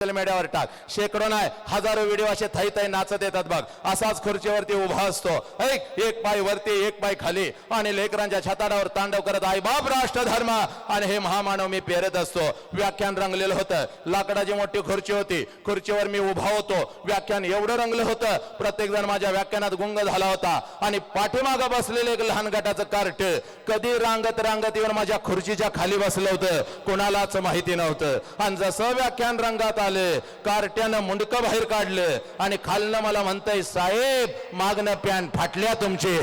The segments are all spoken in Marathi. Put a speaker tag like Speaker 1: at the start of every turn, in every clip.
Speaker 1: सोशल मीडियावर टाक. शेकडो नाही हजारो व्हिडिओ असे थाई थाई नाचत येतात बघ. असाच खुर्चीवरती उभा असतो. ऐक एक पाय वरती एक पाय खाली. आणि लेकरांच्या छताडावर तांडव करत आई बाप राष्ट्रधर्म. आणि हे महामानव मी पेरत असतो. व्याख्यान रंगलेलं होतं. लाकडाची मोठी खुर्ची होती. खुर्चीवर मी उभा होतो. व्याख्यान एवढं रंगलं होतं. प्रत्येक जण माझ्या व्याख्यानात गुंग झाला होता. आणि पाठीमागं बसलेलं एक लहान गटाचं कार्ट कधी रांगत रांगत येऊन माझ्या खुर्चीच्या खाली बसलं होतं? कोणालाच माहिती नव्हतं. आणि जसं व्याख्यान रंगात आले कारट्यानं मुंडकं बाहेर काढलं आणि खालनं मला म्हणतंय साहेब मागणं पॅन्ट फाटल्या तुमचे.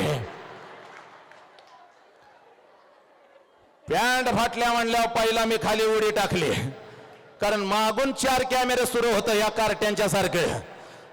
Speaker 1: पॅन्ट फाटल्या म्हणल्यावर पहिला मी खाली उडी टाकली. कारण मागून चार कॅमेरे सुरू होतं या कारट्यांच्या सारखं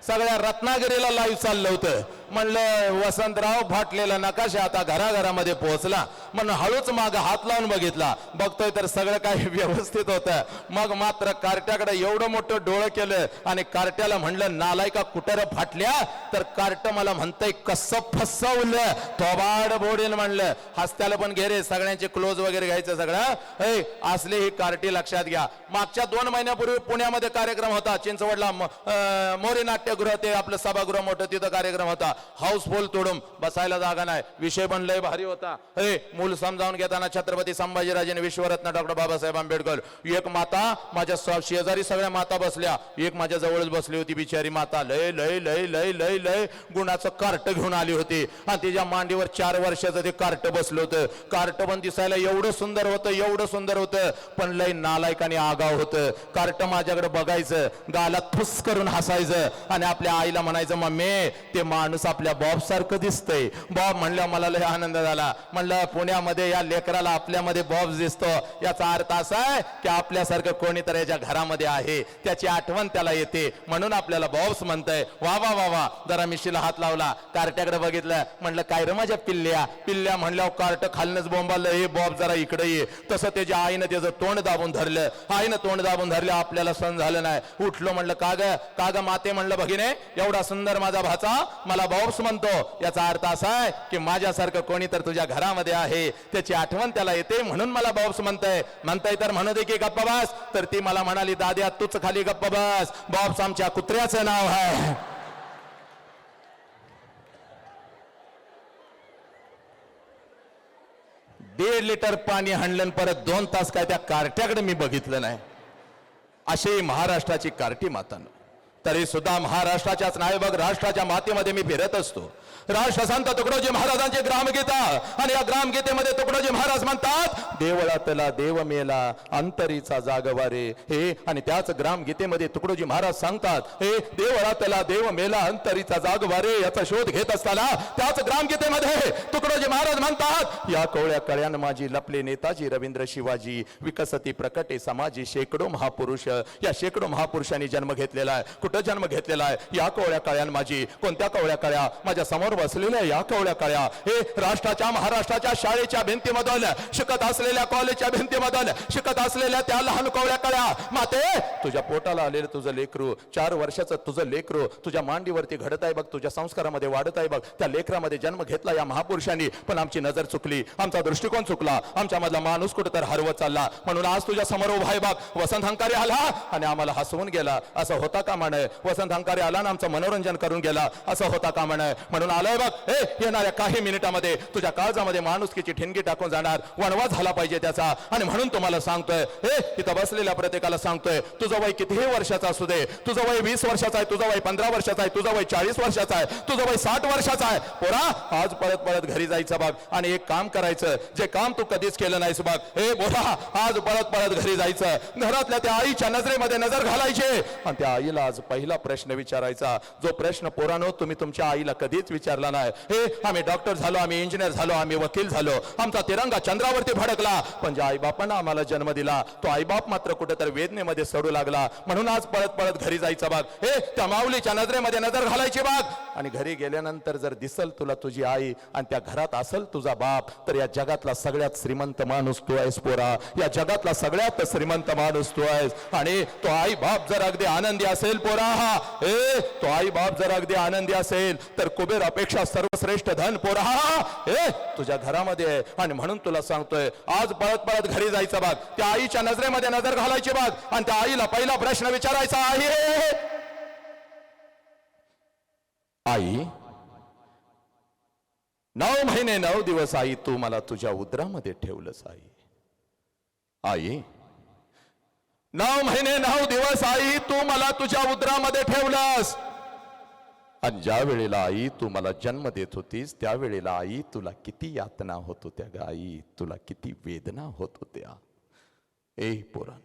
Speaker 1: सगळ्या रत्नागिरीला लाईव्ह चाललं होतं. म्हणलं वसंतराव फाटलेला नकाशा आता घराघरामध्ये पोहोचला. म्हणून हळूच माग हात लावून बघितला. बघतोय तर सगळं काही व्यवस्थित होतं. मग मात्र कार्ट्याकडे एवढं मोठं डोळं केलं आणि कार्ट्याला म्हणलं नालायका कुटर फाटल्या तर कार्ट मला म्हणतंय कसं फसवलं? थोबाड बोडीन म्हणलं. हस्त्याला पण घे रे सगळ्यांचे क्लोज वगैरे घ्यायचं सगळं. ऐ असले ही कार्टी लक्षात घ्या. मागच्या दोन महिन्यापूर्वी पुण्यामध्ये कार्यक्रम होता. चिंचवडला मोरी नाट्यगृह ते आपलं सभागृह मोठं तिथं कार्यक्रम होता. हाऊसफुल तोडून बसायला जागा नाही. विषय पण लय भारी होता. हे मूल समजावून घेताना छत्रपती संभाजीराजेने विश्वरत्न डॉक्टर बाबासाहेब आंबेडकर. एक माता माझ्या शेजारी सगळ्या माता बसल्या. एक माझ्या जवळच बसली होती बिचारी माता. लय लय लय लय लय लय गुणाचं कार्ट घेऊन आली होती. आणि तिच्या मांडीवर चार वर्षाचं ते कार्ट बसलं होतं. कार्ट पण दिसायला एवढं सुंदर होतं एवढं सुंदर होतं. पण लय नालायक आणि आगाव होतं. कार्ट माझ्याकडे बघायचं गाला थुस करून हसायचं. आणि आपल्या आईला म्हणायचं मम्मी ते माणूस आपल्या बॉब सारखं दिसतंय. बॉब म्हणलं मला लय आनंद झाला. म्हणलं पुण्यामध्ये या लेकराला आपल्यामध्ये बॉब दिसतो याचा अर्थ असा आहे की आपल्यासारखं कोणीतरी याच्या घरामध्ये आहे. त्याची आठवण त्याला येते. म्हणून आपल्याला बॉब्स म्हणतंय. वा वा वा वा. जरा मिशीला हात लावला. कार्ट्याकडे बघितलं. म्हणलं काय रे माझ्या पिल्ल्या? पिल्ल्या म्हणल्यावर कार्ट खालनच बोंबालं हे बॉब जरा इकडे ये. तसं त्याच्या आईनं त्याचं तोंड दाबून धरलं. आईनं तोंड दाबून धरलं आपल्याला सण झालं नाही. उठलो म्हणलं काग काग माते म्हणलं भगिने एवढा सुंदर माझा भाचा मला बॉब्स म्हणतो याचा अर्थ असा आहे की माझ्यासारखं कोणी तर तुझ्या घरामध्ये आहे त्याची आठवण त्याला येते म्हणून मला बॉब्स म्हणतंय. म्हणताय तर म्हणू दे की गप्पा बस तर ती मला म्हणाली दाद्या तूच खाली गप्पा बस बॉब्स आमच्या कुत्र्याचं नाव आहे. दीड लिटर पाणी हाणलं परत दोन तास काय त्या कार्ट्याकडे मी बघितलं नाही. अशी महाराष्ट्राची कार्टी मातानं. तरी सुद्धा महाराष्ट्राच्याच नाही बघ राष्ट्राच्या मातीमध्ये मी फिरत असतो. राष्ट्रसंत तुकडोजी महाराजांची ग्रामगीता आणि या ग्रामगीतेमध्ये तुकडोजी महाराज म्हणतात देवळातला देव मेला अंतरीचा जागवारे हे आणि त्याच ग्रामगीतेमध्ये तुकडोजी महाराज सांगतात हे देवळातला देव मेला अंतरीचा जागवारे याचा शोध घेत असताना त्याच ग्रामगीतेमध्ये तुकडोजी महाराज म्हणतात या कोवळ्या कळ्यान माझी लपले नेताजी रवींद्र शिवाजी विकसती प्रकटे समाजी शेकडो महापुरुष या शेकडो महापुरुषांनी जन्म घेतलेला आहे. कुठं जन्म घेतलेला आहे. या कवळ्या कळ्यान माझी कोणत्या कवळ्या कळ्या? माझ्यासमोर बसलेल्या या कवळ्या कळ्या. हे राष्ट्राच्या महाराष्ट्राच्या शाळेच्या भिंतीमधून शिकत असलेल्या कॉलेजच्या भिंतीमधून शिकत असलेल्या त्या लहान कवळ्या कळ्या. माते तुझ्या पोटाला आलेलं तुझं लेकरू चार वर्षाचं तुझं लेकरू तुझ्या मांडीवरती घडत आहे बघ तुझ्या संस्कारामध्ये वाढत आहे बघ. त्या लेकरामध्ये जन्म घेतला या महापुरुषांनी पण आमची नजर चुकली आमचा दृष्टिकोन चुकला आमच्यामधला माणूस कुठं तर हरवत चालला. म्हणून आज तुझ्या समोर उभा आहे बघ. वसंत हंकारी आला आणि आम्हाला हसवून गेला. असं होता का म्हणे? वसंत हंकारी आला ना आमचं मनोरंजन करून गेला. असं होता का नये म्हणून आलंय बघ हे येणाऱ्या काही मिनिटामध्ये तुझ्या काळजामध्ये माणुसकीची ठिणगी टाकून जाणार. वणवा झाला पाहिजे त्याचा. आणि म्हणून तुम्हाला सांगतोय हे तिथं बसलेल्या प्रत्येकाला सांगतोय तुझं वय कितीही वर्षाचं असू दे तुझं वय वीस वर्षाचं आहे तुझं वय पंधरा वर्षाचं आहे तुझं वय चाळीस वर्षाचं आहे तुझं वय साठ वर्षाचं आहे. पोरा आज परत परत घरी जायचं बघ. आणि एक काम करायचं जे काम तू कधीच केलं नाहीस बघ. हे बोला आज परत परत घरी जायचं. घरातल्या त्या आईच्या नजरेमध्ये नजर घालायचे. आणि त्या आईला आज पहिला प्रश्न विचारायचा. जो प्रश्न पोरानो तुम्ही तुमच्या आईला कधीच विचारला नाही. हे आम्ही डॉक्टर झालो आम्ही इंजिनियर झालो आम्ही वकील झालो. आमचा तिरंगा चंद्रावरती फडकला पण ज्या आईबापानं आम्हाला जन्म दिला तो आईबाप मात्र कुठेतरी वेदनेमध्ये सडू लागला. म्हणून आज परत परत घरी जायचा बाग. हे त्या माऊलीच्या नजरेमध्ये नजर घालायची बाग. आणि घरी गेल्यानंतर जर दिसल तुला तुझी आई आणि त्या घरात असल तुझा बाप तर या जगातला सगळ्यात श्रीमंत माणूस तू आहेस पोरा. या जगातला सगळ्यात श्रीमंत माणूस तू आहेस. आणि तो आई बाप जर अगदी आनंदी असेल पोरा पोरा ए तो आई बाप जर अगदी आनंदी असेल तर कुबेर अपेक्षा सर्वश्रेष्ठ धन पोरा ए तुझ्या घरामध्ये आहे आणि म्हणून तुला सांगतोय आज पळत पळत घरी जायचं बाग. त्या आईच्या नजरेमध्ये नजर घालायची बाग आणि त्या आईला पहिला प्रश्न विचारायचा आहे. आई नऊ महिने नऊ दिवस आई तू मला तुझ्या उदरामध्ये ठेवलंस आई. आई नऊ महिने नऊ दिवस आई तू मला तुझ्या उदरामध्ये ठेवलास. आणि ज्या वेळेला आई तू मला जन्म देत होतीस त्यावेळेला आई तुला किती यातना होत होत्या ग आई? तुला किती वेदना होत होत्या? ए पुराण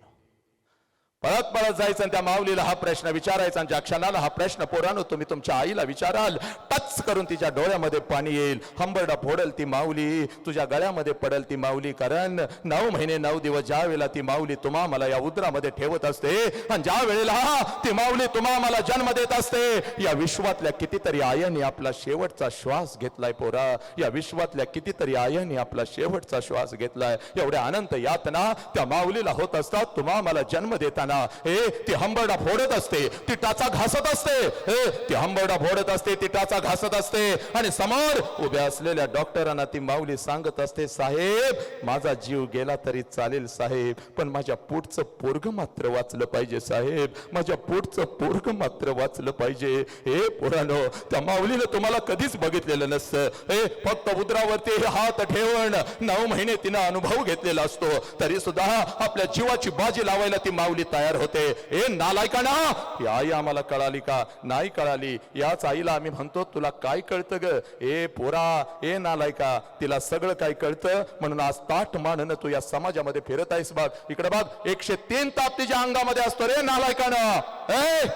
Speaker 1: पळत पळत जायचं आणि त्या माऊलीला हा प्रश्न विचारायचा आणि ज्या क्षणाला हा प्रश्न पोरानो तुम्ही तुमच्या आईला विचाराल टच करून तिच्या डोळ्यामध्ये पाणी येईल. हंबरडा फोडल ती माऊली तुझ्या गळ्यामध्ये पडल ती माऊली कारण नऊ महिने नऊ दिवस ज्या वेळेला ती माऊली तुम्हा मला या उदरामध्ये ठेवत असते आणि ज्या वेळेला ती माऊली तुम्हा मला जन्म देत असते या विश्वातल्या कितीतरी आयांनी आपला शेवटचा श्वास घेतलाय पोरा. या विश्वातल्या कितीतरी आयांनी आपला शेवटचा श्वास घेतलाय. एवढ्या अनंत यातना त्या माऊलीला होत असतात तुम्हा मला जन्म देताना हे ती हंबरडा फोडत असते ती टाचा घासत असते. हे ती हंबरडा फोडत असते ती टाचा घासत असते. आणि समोर उभ्या असलेल्या डॉक्टरांना ती माऊली सांगत असते साहेब माझा जीव गेला तरी चालेल साहेब पण माझ्या पोटचं पोरग मात्र वाचलं पाहिजे साहेब. माझ्या पोटचं पोरग मात्र वाचलं पाहिजे. हे पोरानो त्या माऊलीनं तुम्हाला कधीच बघितलेलं नसतं. हे फक्त उदरावरती हे हात ठेवण. नऊ महिने तिनं अनुभव घेतलेला असतो. तरी सुद्धा आपल्या जीवाची बाजी लावायला ती माऊली तयार होते. हे नालायकाना ही आई आम्हाला कळाली का? नाही कळाली. याच आईला आम्ही म्हणतो तुला काय कळतं ग? ए पोरा ए नालायका तिला सगळं काय कळतं. म्हणून आज ताट मानन तू या समाजामध्ये फिरत आहेस बघ. इकडे बघ एकशे तीन ताप तिच्या अंगामध्ये असतो रे नालायकानं. ए!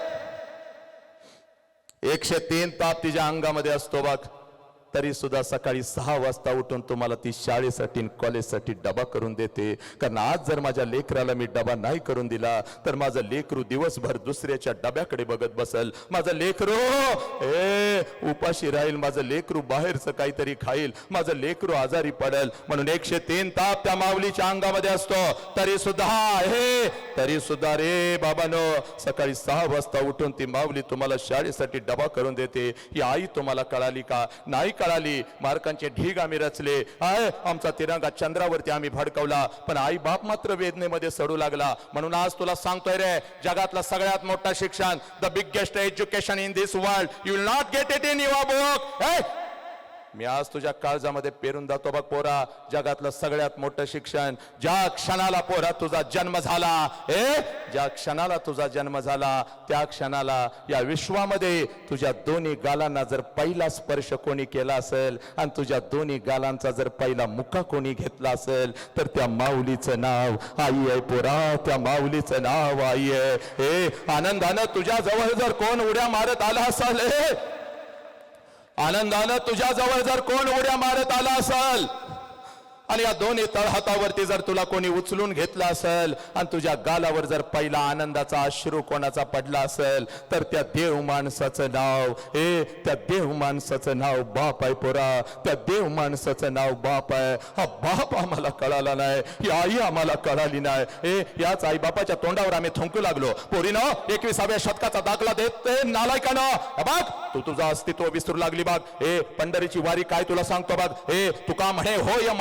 Speaker 1: एकशे तीन ताप तिच्या अंगामध्ये असतो बघ. तरी सुद्धा सकाळी सहा वाजता उठून तुम्हाला ती शाळेसाठी कॉलेजसाठी डबा करून देते. कारण आज जर माझ्या लेकराला मी डबा नाही करून दिला तर माझं लेकरू दिवसभर दुसऱ्याच्या डब्याकडे बघत बसल. माझं लेकरू ए उपाशी राहील माझं लेकरू बाहेरचं काहीतरी खाईल माझं लेकरू आजारी पडेल. म्हणून एकशे तीन ताप त्या माऊलीच्या अंगामध्ये असतो. तरी सुद्धा हे तरी सुद्धा रे बाबानो सकाळी सहा वाजता उठून ती माऊली तुम्हाला शाळेसाठी डबा करून देते. ही आई तुम्हाला कळाली का? नाही कळाली. मार्कांचे ढीग आम्ही रचले. आय आमचा तिरंगा चंद्रावरती आम्ही भडकवला. पण आई बाप मात्र वेदनेमध्ये सडू लागला. म्हणून आज तुला सांगतोय रे जगातला सगळ्यात मोठा शिक्षण the biggest education in this world you will not get it in your book मी आज तुझ्या काळजामध्ये पेरून जातो. बघ पोरा जगातलं सगळ्यात मोठं शिक्षण. ज्या क्षणाला पोरा तुझा जन्म झाला ए? ज्या क्षणाला तुझा जन्म झाला त्या क्षणाला या विश्वामध्ये तुझ्या दोन्ही गालांना जर पहिला स्पर्श कोणी केला असेल आणि तुझ्या दोन्ही गालांचा जर पहिला मुका कोणी घेतला असेल तर त्या माऊलीचं नाव आई आहे पोरा. त्या माऊलीचं नाव आई आहे. ए आनंदानं तुझ्या जवळ जर कोण उड्या मारत आला असेल ए? आनंदानं तुझ्या जवळ जर कोण उड्या मारत आला असल आणि या दोन्ही तळहातावरती जर तुला कोणी उचलून घेतलं असेल आणि तुझ्या गालावर जर पहिला आनंदाचा अश्रू कोणाचा पडला असेल तर त्या देव माणसाचं नाव हे त्या देव माणसाचं नाव बाप आहे पोरा. त्या देव माणसाचं नाव बाप आहे. हा बाप आम्हाला कळाला नाही. ही आई आम्हाला कळाली नाही. हे याच आई बापाच्या तोंडावर आम्ही थुंकू लागलो. पोरीनं एकविसाव्या शतकाचा दाखला देत ते नालायकानं बाग तू तुझं अस्तित्व विसरू लागली बाग हे पंढरीची वारी काय तुला सांगतो बाग हे तुका म्हणे होय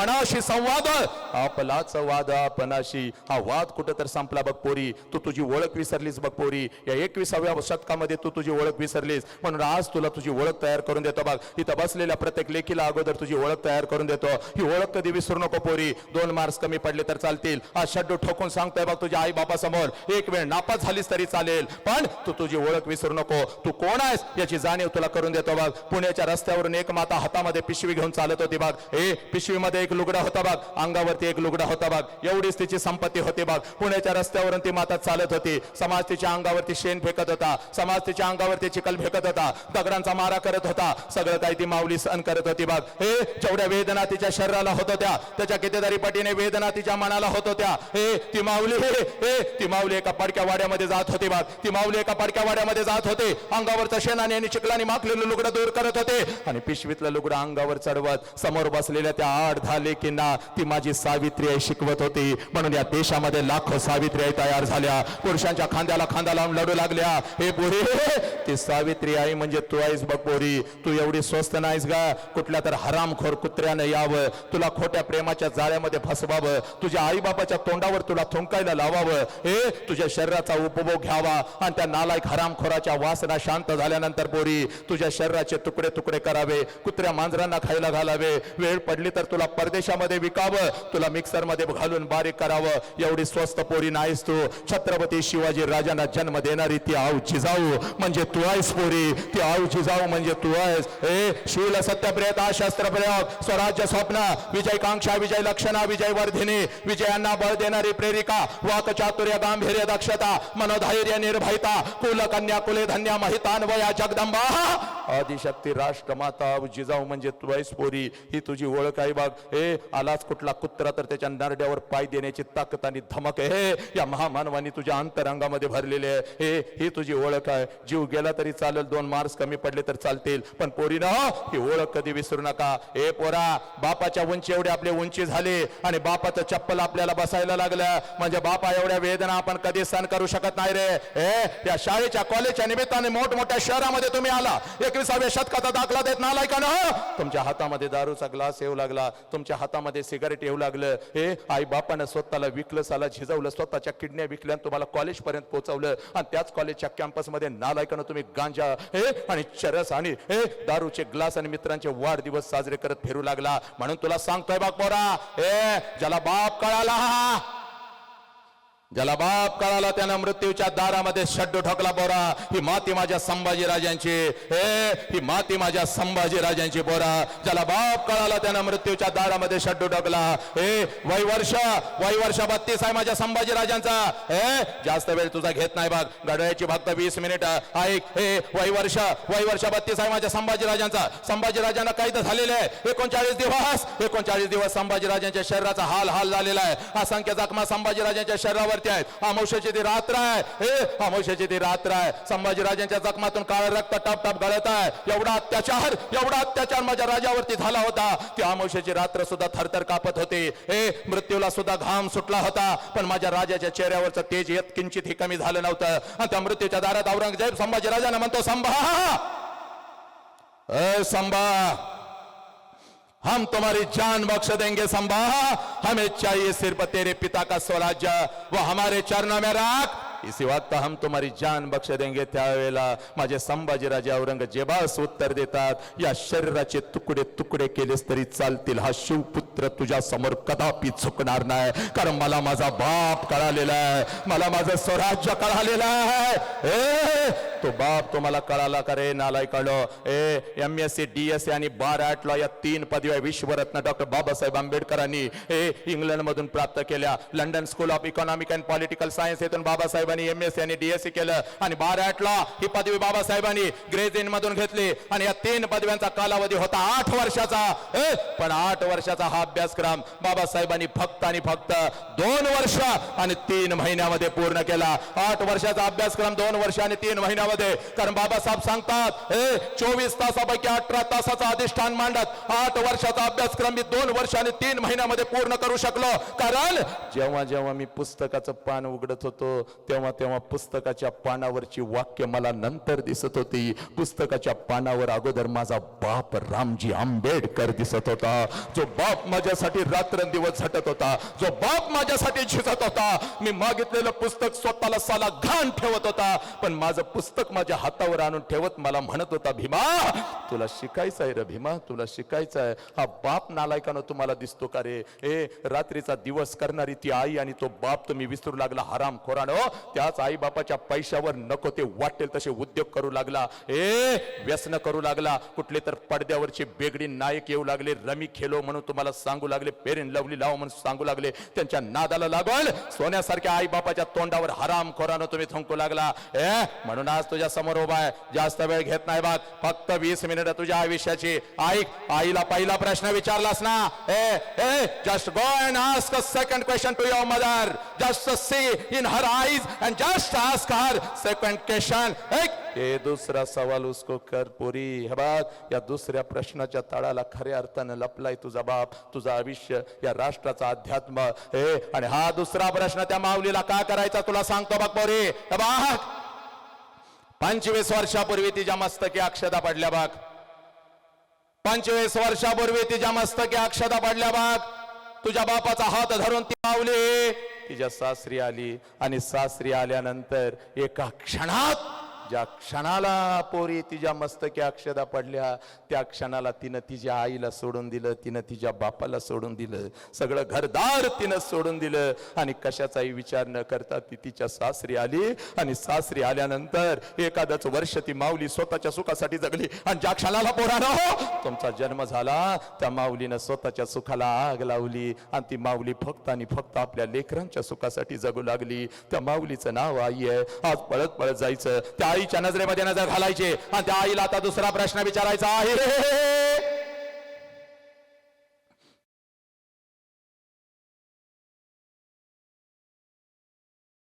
Speaker 1: आपली संवाद. आपलाच वाद आपणाशी. हा वाद कुठं तर संपला बघ पोरी. तू तुझी ओळख विसरलीस बघ पोरी. या एकविसाव्या शतकामध्ये तू तुझी ओळख विसरलीस. म्हणून आज तुला तुझी ओळख तयार करून देतो बघ. इथं बसलेल्या प्रत्येक लेखीला अगोदर तुझी ओळख तयार करून देतो. ही ओळख कधी विसरू नको पोरी. दोन मार्क्स कमी पडले तर चालतील. आज शड्डू ठोकून सांगतोय बघ तुझ्या आई बाबा समोर एक वेळ नापास झालीस तरी चालेल. पण तू तुझी ओळख विसरू नको. तू कोण आहेस याची जाणीव तुला करून देतो बघ. पुण्याच्या रस्त्यावरून एक माता हातामध्ये पिशवी घेऊन चालत होती बघ. हे पिशवीमध्ये एक लुगडा होता बाग. अंगावरती एक लुगडा होता बाग. एवढीच तिची संपत्ती होती बाग. पुण्याच्या रस्त्यावरून ती माता चालत होती. समाज तिच्या अंगावरती शेण फेकत होता. समाज तिच्या अंगावरती चिखल फेकत होता. दगडांचा मारा करत होता. सगळं काही ती माऊली सहन करत होती बाग. हे जेवढ्या वेदना तिच्या शरीराला होत होत्या त्याच्या कितीतरी पटीने वेदना तिच्या मनाला होत होत्या. हे ती माऊली हे हे ती माऊली एका पडक्या वाड्यामध्ये जात होती बाग. ती माऊली एका पडक्या वाड्यामध्ये जात होते. अंगावरचं शेणाने आणि चिखलाने माखलेलं लुगडं दूर करत होते. आणि पिशवीतलं लुगडं अंगावर चढवत समोर बसलेल्या त्या आठ दहा लेकी मुलींना ती माझी सावित्री आई शिकवत होती. म्हणून या देशामध्ये लाखो सावित्री आई तयार झाल्या. पुरुषांच्या खांद्याला खांदा लावून लढू लागल्या. हे पोरी ती सावित्री आई म्हणजे तू आईस बघ पोरी. तू एवढी स्वस्त नाहीस गा. कुठल्या तर हरामखोर कुत्र्याने यावं. तुला खोट्या प्रेमाच्या जाळ्यामध्ये फसवावं. तुझ्या आईबापाच्या तोंडावर तुला थुंकायला लावावं. हे तुझ्या शरीराचा उपभोग घ्यावा. आणि त्या नालायक हरामखोराच्या वासना शांत झाल्यानंतर पोरी तुझ्या शरीराचे तुकडे तुकडे करावे. कुत्र्या मांजरांना खायला घालावे. वेळ पडली तर तुला परदेशामध्ये विकावं. तुला मिक्सरमध्ये घालून बारीक करावं. एवढी स्वस्त पोरी नाहीस तू. छत्रपती शिवाजी राजांना जन्म देणारी ती आऊ जिजाऊ म्हणजे तू आहेस पोरी. ती आऊ जिजाऊ म्हणजे तू आहेस. ए शील सत्यप्रियता शस्त्रप्रयोग स्वराज्य स्वप्न. विजय कांक्षा विजय लक्षणा विजय वर्धिनी विजयांना बळ देणारी प्रेरिका. वाक चातुर्य गांभीर्य दक्षता. मनोधैर्य निर्भयता. कुलकन्या कुले धन्या महितान वया जगदंबा. आदिशक्ती राष्ट्रमाता जिजाऊ म्हणजे तू आहेस पोरी. ही तुझी ओळख आहे बाग. हे आलाच कुठला कुत्रा तर त्याच्या नरड्यावर पाय देण्याची ताकद आणि धमक हे या महामानवानी तुझ्या अंतरंगामध्ये भरलेले आहे. हे ही तुझी ओळख आहे. जीव गेला तरी चालेल दोन मार्क्स कमी पडले तर चालतील. पण पोरीनं ही ओळख कधी विसरू नका. हे पोरा बापाच्या उंची एवढी आपली उंची झाली आणि बापाचं चप्पल आपल्याला बसायला लागलं. म्हणजे बापा एवढ्या वेदना आपण कधी सहन करू शकत नाही रे. हे या शाळेच्या कॉलेजच्या निमित्ताने मोठमोठ्या शहरामध्ये तुम्ही आला. एकविसाव्या शतकाचा दाखला देत नालाय का ना तुमच्या हातामध्ये दारूचा ग्लास येऊ लागला. तुमच्या हातामध्ये सिगारेट येऊ लागलं हे आई बापानं स्वतःला विकलं साला झिजवलं स्वतःच्या किडण्या विकल्या तुम्हाला कॉलेजपर्यंत पोहोचवलं. आणि त्याच कॉलेजच्या कॅम्पसमध्ये नालायकानं तुम्ही गांजा हे आणि चरस आणि हे दारूचे ग्लास आणि मित्रांचे वाढदिवस साजरे करत फिरू लागला. म्हणून तुला सांगतोय बाग पोरा हे ज्याला बाप कळाला. ज्याला बाप कळाला त्यानं मृत्यूच्या दारामध्ये शड्डू ठोकला बोरा ही माती माझ्या संभाजीराजांची हे ही माती माझ्या संभाजीराजांची बोरा. ज्याला बाप कळाला त्यानं मृत्यूच्या दारामध्ये शड्डू ठोकला हे वय वर्ष वय वर्ष बत्तीस आहे माझ्या संभाजीराजांचा हे जास्त वेळ तुझा घेत नाही बघ गडळ्याची फक्त वीस मिनिट. ऐक हे वय वर्ष वय वर्ष बत्तीस आहे माझ्या संभाजीराजांचा. संभाजीराजांना तर झालेले आहे. एकोणचाळीस दिवस एकोणचाळीस दिवस संभाजीराजांच्या शरीराचा हाल हाल झालेला आहे. असंख्य जखमा संभाजीराजांच्या शरीरावरती आहेत. अमावश्याची ती रात्र आहे. हे अमावश्याची ती रात्र आहे. संभाजीराजांच्या जखमातून काळ रक्त टप टप गळत आहे. एवढा अत्याचार एवढा अत्याचार माझ्या राजावरती झाला होता ती अमावश्याची रात्र सुद्धा थरथर कापत होती. हे मृत्यूला सुद्धा घाम सुटला होता. पण माझ्या राजाच्या चेहऱ्यावरचं तेज येत किंचित कमी झालं नव्हतं. आणि त्या मृत्यूच्या दारात औरंगजेब संभाजीराजांना म्हणतो संभा! संभा! हम तुम्हारी जान बख्श देंगे संभा। हमें चाहिए सिर्फ तेरे पिता का स्वराज्य। वो हमारे चरणों में राख। इसी वक्त हम तुम्हारी जान बक्ष देंगे त्यावेळेला माझे संभाजीराजे औरंगजेबास उत्तर देतात या शरीराचे तुकडे तुकडे केलेस तरी चालतील. हा शिवपुत्र तुझ्या समोर कदापि चुकणार नाही. कारण मला माझा बाप कळालेला आहे. मला माझं स्वराज्य कळालेलं आहे. तो बाप तुम्हाला कळाला का रे? नालाय कळलं. ए M S C D S C आणि बार आठला या तीन पदव्या विश्वरत्न डॉक्टर बाबासाहेब आंबेडकरांनी. हे इंग्लंड मधून प्राप्त केल्या. London School of Economic and Political Science येथून बाबासाहेबांनी एम एस सी आणि डीएससी केलं. आणि बार ही पदवी बाबासाहेबांनी ग्रेज इन मधून घेतली. आणि या तीन पदव्यांचा कालावधी होता आठ वर्षाचा. पण आठ वर्षाचा हा अभ्यासक्रम बाबासाहेबांनी फक्त आणि फक्त दोन वर्ष आणि तीन महिन्यामध्ये पूर्ण केला. आठ वर्षाचा अभ्यासक्रम दोन वर्ष आणि तीन महिन्यामध्ये कारण बाबासाहेब सांगतात हे चोवीस तासापैकी अठरा तासाचा अधिष्ठान मांडत आठ वर्षाचा अभ्यासक्रम मी दोन वर्ष आणि तीन महिन्यामध्ये पूर्ण करू शकलो. कारण जेव्हा जेव्हा मी पुस्तकाचं पान उघडत होतो तेव्हा तेव्हा पुस्तकाच्या पानावरची वाक्य मला नंतर दिसत होती. पुस्तकाच्या पानावर अगोदर माझा बाप रामजी आंबेडकर दिसत होता. जो बाप माझ्यासाठी रात्रंदिवस झटत होता जो बाप माझ्यासाठी झिजत होता. मी मागितलेलं पुस्तक स्वतःला साला घाण ठेवत होता. पण माझं पुस्तक माझ्या हातावर आणून ठेवत मला म्हणत होता भीमा तुला शिकायचं आहे रे भीमा तुला शिकायचं आहे. हा बाप नालायकानं तुम्हाला दिसतो का रे? ए रात्रीचा दिवस करणारी ती आई आणि तो बाप तुम्ही विसरू लागला हराम खोराण हो, त्याच आई बापाच्या पैशावर नको ते वाटेल तसे उद्योग करू लागला. ए व्यसन करू लागला. कुठले तर पडद्यावरचे बेगडी नायक येऊ लागले. रमी खेलो म्हणून तुम्हाला सांगू लागले. पेरेन लवली लाव म्हणून सांगू लागले. त्यांच्या नादाला लागल. सोन्यासारख्या आई बापाच्या तोंडावर हराम खोरानं तुम्ही थंकू लागला. ए म्हणून आज तुझ्या समोर उभा आहे. जास्त वेळ घेत नाही बाग. फक्त वीस मिनिटं तुझ्या आयुष्याची. ऐक आईला पहिला प्रश्न विचारलास ना? ए ए just go and ask a second question to your mother just see in her eyes and just ask her second question हे दुसरा सवाल उसको कर पुरी. हे बघ या दुसऱ्या प्रश्नाच्या तळाला खऱ्या अर्थानं लपलाय तुझा बाप तुझं आयुष्य या राष्ट्राचा अध्यात्म? हे आणि हा दुसरा प्रश्न त्या माऊलीला का करायचा तुला सांगतो बघ पोरी. हे बघ पंचवीस वर्षापूर्वी तिच्या मस्तकी अक्षदा पडल्या बाग पंचवीस वर्षापूर्वी तिच्या मस्तकी अक्षदा पडल्या बाग तुझ्या बापाचा हात धरून ती पावली. तिच्या सासरी आली आणि सासरी आल्यानंतर एका क्षणात ज्या क्षणाला पोरी तिच्या मस्तकी अक्षदा पडल्या त्या क्षणाला तिनं तिच्या आईला सोडून दिलं तिनं तिच्या बापाला सोडून दिलं. सगळं घरदार तिनं सोडून दिलं. आणि कशाचाही विचार न करता ती तिच्या सासरी आली. आणि सासरी आल्यानंतर एखादच वर्ष ती माऊली स्वतःच्या सुखासाठी जगली. आणि ज्या क्षणाला पोरानो तुमचा जन्म झाला त्या माऊलीनं स्वतःच्या सुखाला आग लावली. आणि ती माऊली फक्त आणि फक्त आपल्या लेकरांच्या सुखासाठी जगू लागली. त्या माऊलीचं नाव आई आहे. आज पळत पळत जायचं. त्या आईच्या नजरेमध्ये नजर घालायची. आणि त्या आईला आता दुसरा प्रश्न विचारायचा आहे.